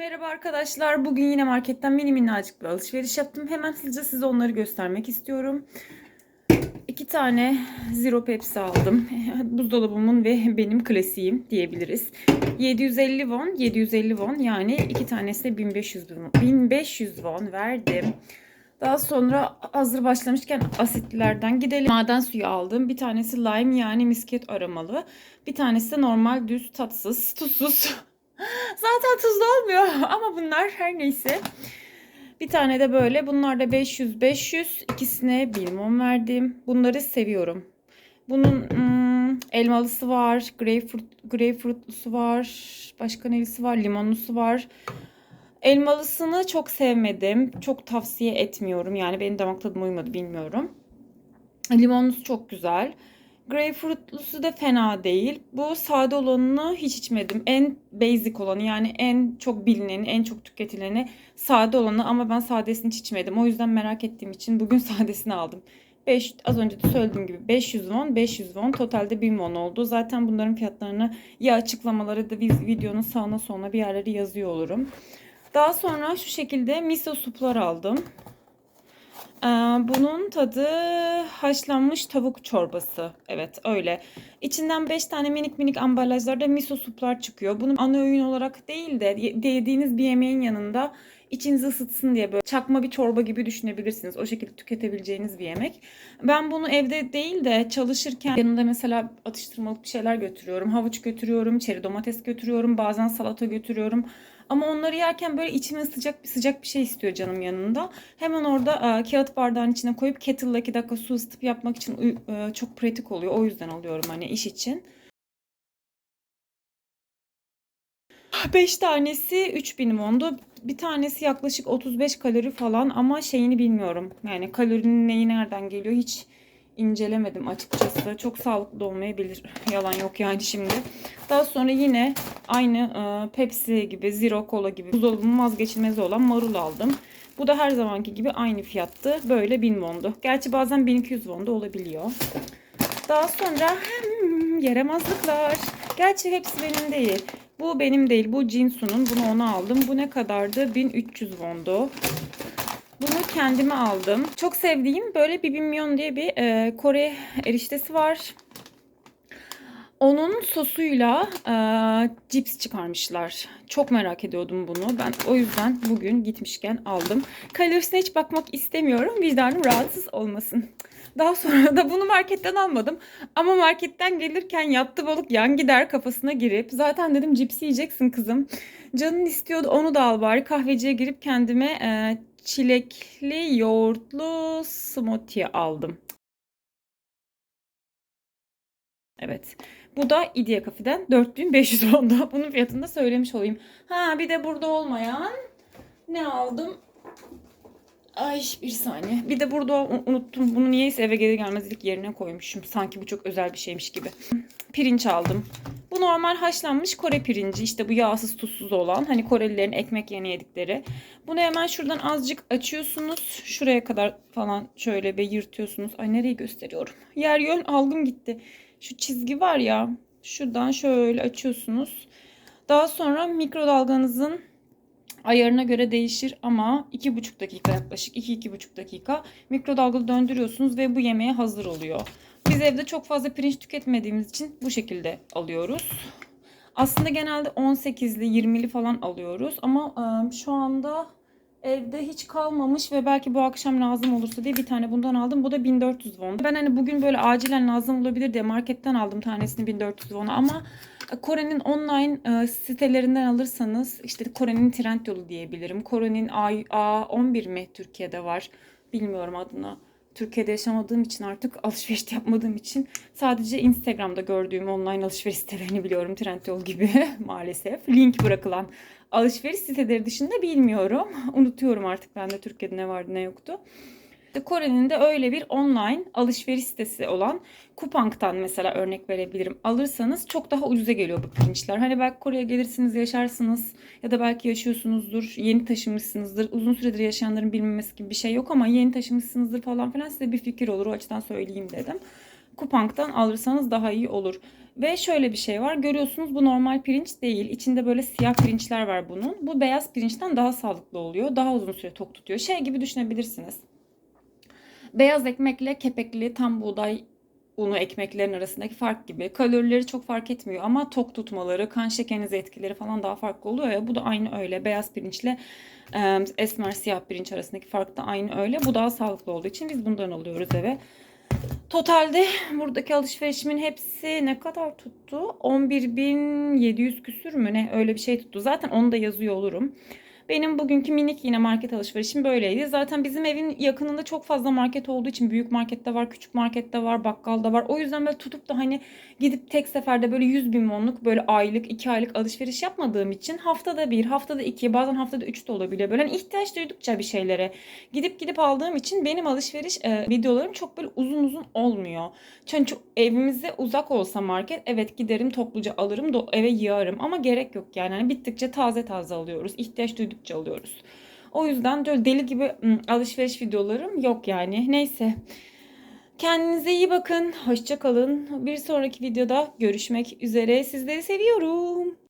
Merhaba arkadaşlar. Bugün yine marketten mini minnacık bir alışveriş yaptım. Hemen hızlıca size onları göstermek istiyorum. İki tane Zero Pepsi aldım. Buzdolabımın ve benim klasiğim diyebiliriz. 750 won, 750 won yani iki tanesi de 1500 won. 1500 won verdim. Daha sonra hazır başlamışken asitlilerden gidelim. Maden suyu aldım. Bir tanesi lime yani misket aromalı. Bir tanesi de normal düz tatsız, tuzsuz. Zaten tuzlu olmuyor ama bunlar her neyse. Bir tane de böyle. Bunlar da 500 500. İkisine bir limon verdim. Bunları seviyorum. Bunun hmm, elmalısı var, greyfurt greyfurtlusu var, başka nelisi var, limonlusu var. Elmalısını çok sevmedim. Çok tavsiye etmiyorum. Yani benim damak tadıma uymadı bilmiyorum. Limonlusu çok güzel. Greyfurtlusu da fena değil. Bu sade olanını hiç içmedim. En basic olanı yani en çok bilineni, en çok tüketileni sade olanı ama ben sadesini hiç içmedim. O yüzden merak ettiğim için bugün sadesini aldım. 5, az önce de söylediğim gibi 500 won, 500 won totalde 1000 won oldu. Zaten bunların fiyatlarını ya açıklamaları da biz videonun sağına soluna bir yerleri yazıyor olurum. Daha sonra şu şekilde miso suplar aldım. Ee, bunun tadı haşlanmış tavuk çorbası. Evet öyle. İçinden 5 tane minik minik ambalajlarda miso suplar çıkıyor. Bunu ana öğün olarak değil de ye- yediğiniz bir yemeğin yanında içinizi ısıtsın diye böyle çakma bir çorba gibi düşünebilirsiniz. O şekilde tüketebileceğiniz bir yemek. Ben bunu evde değil de çalışırken yanında mesela atıştırmalık bir şeyler götürüyorum. Havuç götürüyorum, çeri domates götürüyorum, bazen salata götürüyorum. Ama onları yerken böyle içime sıcak sıcak bir şey istiyor canım yanında. Hemen orada e, kağıt bardağın içine koyup kettle'la 2 dakika su ısıtıp yapmak için e, çok pratik oluyor. O yüzden alıyorum hani iş için. 5 tanesi 3000 wondu. Bir tanesi yaklaşık 35 kalori falan ama şeyini bilmiyorum. Yani kalorinin neyi nereden geliyor hiç incelemedim açıkçası. Çok sağlıklı olmayabilir. Yalan yok yani şimdi. Daha sonra yine aynı e, Pepsi gibi, Zero Cola gibi buzdolabının vazgeçilmezi olan marul aldım. Bu da her zamanki gibi aynı fiyattı. Böyle 1000 wondu. Gerçi bazen 1200 won da olabiliyor. Daha sonra hmm, yaramazlıklar. Gerçi hepsi benim değil. Bu benim değil. Bu Jinsu'nun. Bunu ona aldım. Bu ne kadardı? 1300 wondu. Bunu kendime aldım. Çok sevdiğim böyle Bibimyon diye bir e, Kore eriştesi var. Onun sosuyla e, cips çıkarmışlar. Çok merak ediyordum bunu. Ben o yüzden bugün gitmişken aldım. Kalorisine hiç bakmak istemiyorum. Vicdanım rahatsız olmasın. Daha sonra da bunu marketten almadım. Ama marketten gelirken yattı balık yan gider kafasına girip zaten dedim cips yiyeceksin kızım. Canın istiyordu onu da al bari. Kahveciye girip kendime e, çilekli yoğurtlu smoothie aldım. Evet. Bu da İdya Kafe'den 4500 oldu. Bunun fiyatını da söylemiş olayım. Ha bir de burada olmayan ne aldım? Ay bir saniye. Bir de burada unuttum. Bunu niyeyse eve gelir gelmez ilk yerine koymuşum. Sanki bu çok özel bir şeymiş gibi. Pirinç aldım. Bu normal haşlanmış Kore pirinci. İşte bu yağsız tuzsuz olan. Hani Korelilerin ekmek yerine yedikleri. Bunu hemen şuradan azıcık açıyorsunuz. Şuraya kadar falan şöyle bir yırtıyorsunuz. Ay nereyi gösteriyorum? Yer yön algım gitti. Şu çizgi var ya. Şuradan şöyle açıyorsunuz. Daha sonra mikrodalganızın ayarına göre değişir ama 2,5 dakika yaklaşık 2-2,5 dakika mikrodalgada döndürüyorsunuz ve bu yemeğe hazır oluyor. Biz evde çok fazla pirinç tüketmediğimiz için bu şekilde alıyoruz. Aslında genelde 18'li 20'li falan alıyoruz ama şu anda evde hiç kalmamış ve belki bu akşam lazım olursa diye bir tane bundan aldım. Bu da 1400 won. Ben hani bugün böyle acilen lazım olabilir diye marketten aldım tanesini 1400 won'a ama Kore'nin online e, sitelerinden alırsanız işte Kore'nin Trendyolu diyebilirim. Kore'nin A, A11 mi Türkiye'de var bilmiyorum adını. Türkiye'de yaşamadığım için artık alışveriş yapmadığım için sadece Instagram'da gördüğüm online alışveriş sitelerini biliyorum. Trendyol gibi maalesef. Link bırakılan alışveriş siteleri dışında bilmiyorum. Unutuyorum artık ben de Türkiye'de ne vardı ne yoktu. İşte Kore'nin de öyle bir online alışveriş sitesi olan Kupang'tan mesela örnek verebilirim. Alırsanız çok daha ucuza geliyor bu pirinçler. Hani belki Kore'ye gelirsiniz yaşarsınız ya da belki yaşıyorsunuzdur, yeni taşınmışsınızdır. Uzun süredir yaşayanların bilmemesi gibi bir şey yok ama yeni taşınmışsınızdır falan filan size bir fikir olur. O açıdan söyleyeyim dedim. Kupang'dan alırsanız daha iyi olur. Ve şöyle bir şey var. Görüyorsunuz bu normal pirinç değil. İçinde böyle siyah pirinçler var bunun. Bu beyaz pirinçten daha sağlıklı oluyor. Daha uzun süre tok tutuyor. Şey gibi düşünebilirsiniz. Beyaz ekmekle kepekli tam buğday unu ekmeklerin arasındaki fark gibi. Kalorileri çok fark etmiyor ama tok tutmaları, kan şekerinize etkileri falan daha farklı oluyor ya. Bu da aynı öyle. Beyaz pirinçle e, esmer siyah pirinç arasındaki fark da aynı öyle. Bu daha sağlıklı olduğu için biz bundan alıyoruz eve. Totalde buradaki alışverişimin hepsi ne kadar tuttu? 11.700 küsür mü ne öyle bir şey tuttu. Zaten onu da yazıyor olurum. Benim bugünkü minik yine market alışverişim böyleydi. Zaten bizim evin yakınında çok fazla market olduğu için büyük markette var, küçük markette var, bakkalda var. O yüzden böyle tutup da hani gidip tek seferde böyle 100 bin monluk böyle aylık, 2 aylık alışveriş yapmadığım için haftada bir, haftada iki, bazen haftada üç de olabiliyor. Böyle hani ihtiyaç duydukça bir şeylere gidip gidip aldığım için benim alışveriş e, videolarım çok böyle uzun uzun olmuyor. Çünkü evimize uzak olsa market evet giderim topluca alırım da eve yığarım ama gerek yok yani. Hani bittikçe taze taze alıyoruz. ihtiyaç duydukça alıyoruz. O yüzden böyle deli gibi ım, alışveriş videolarım yok yani. Neyse. Kendinize iyi bakın. Hoşça kalın. Bir sonraki videoda görüşmek üzere. Sizleri seviyorum.